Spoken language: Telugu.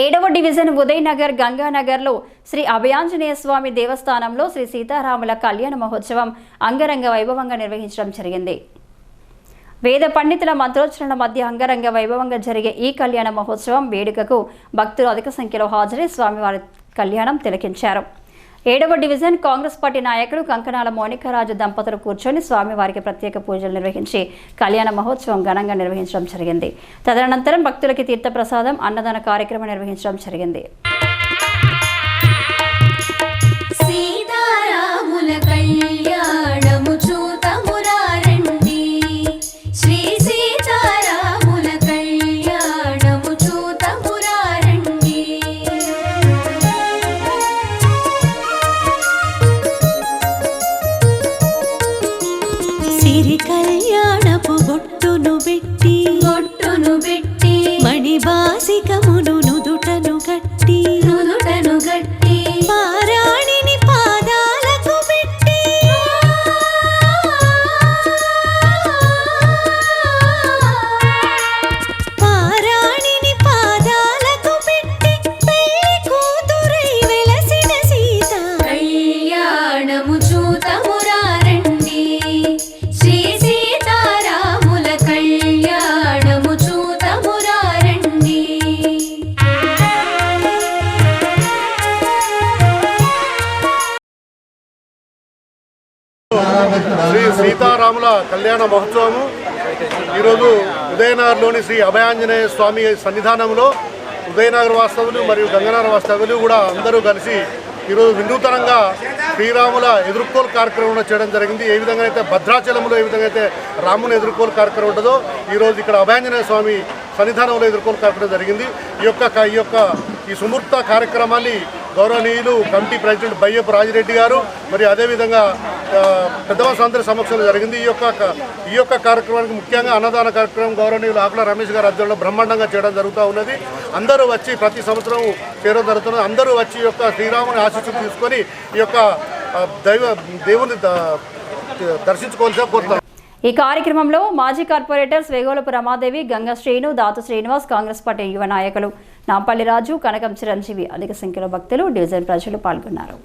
ఏడవ డివిజన్ ఉదయనగర్ గంగానగర్లో శ్రీ అభయాంజనేయ స్వామి దేవస్థానంలో శ్రీ సీతారాముల కళ్యాణ మహోత్సవం అంగరంగ వైభవంగా నిర్వహించడం జరిగింది. వేద పండితుల మంత్రోచ్చరణ మధ్య అంగరంగ వైభవంగా జరిగే ఈ కళ్యాణ మహోత్సవం వేడుకకు భక్తులు అధిక సంఖ్యలో హాజరై స్వామివారి కళ్యాణం తిలకించారు. ఏడవ డివిజన్ కాంగ్రెస్ పార్టీ నాయకులు కంకణాల మోనికారాజు దంపతులు కూర్చొని స్వామివారికి ప్రత్యేక పూజలు నిర్వహించి కళ్యాణ మహోత్సవం ఘనంగా నిర్వహించడం జరిగింది. తదనంతరం భక్తులకి తీర్థప్రసాదం అన్నదాన కార్యక్రమం నిర్వహించడం జరిగింది. సిరి కళ్యాణపు బొట్టును పెట్టి బొట్టును పెట్టి మణిబాసికమును నుదుటను కట్టి నుదుటను గట్టి శ్రీ సీతారాముల కళ్యాణ మహోత్సవము. ఈరోజు ఉదయనగర్లోని శ్రీ అభయాంజనేయ స్వామి సన్నిధానంలో ఉదయనగర్ వాస్తవులు మరియు గంగనగర్ వాస్తవులు కూడా అందరూ కలిసి ఈరోజు వినూతనంగా శ్రీరాముల ఎదుర్కోలు కార్యక్రమం చేయడం జరిగింది. ఏ విధంగా అయితే భద్రాచలంలో ఏ విధంగా అయితే రాముని ఎదుర్కోలు కార్యక్రమం ఉంటుందో ఈరోజు ఇక్కడ అభయాంజనేయ స్వామి సన్నిధానంలో ఎదుర్కోలు కార్యక్రమం జరిగింది. ఈ యొక్క ఈ యొక్క ఈ సుమూర్త కార్యక్రమాన్ని గౌరవనీయులు కమిటీ ప్రెసిడెంట్ బయ్యపు రాజిరెడ్డి గారు మరియు అదేవిధంగా ఆ, పెద్దవాళ్ళ అందరి సమక్షంలో జరిగింది. ఈ యొక్క ఈ యొక్క కార్యక్రమానికి ముఖ్యంగా అన్నదాన కార్యక్రమం గౌరవనీయులు ఆకుల రమేష్ గారి ఆధ్వర్యంలో బ్రహ్మాండంగా చేయడం జరుగుతూ ఉన్నది. అందరూ వచ్చి ప్రతి సంవత్సరం చేయడం జరుగుతున్నది. అందరూ వచ్చి ఈ యొక్క శ్రీరాముని ఆశీస్సులు తీసుకొని ఈ యొక్క దైవ దేవుని దర్శించుకోవాల్సిన కోరుతాం ఈ కార్యక్రమంలో మాజీ కార్పొరేటర్స్ వేగోలపు రమాదేవి గంగా శ్రీను దాతు శ్రీనివాస్ కాంగ్రెస్ పార్టీ యువ నాయకులు నాంపల్లి రాజు కనకం చిరంజీవి అధిక సంఖ్యలో భక్తులు డివిజన్ ప్రజలు పాల్గొన్నారు.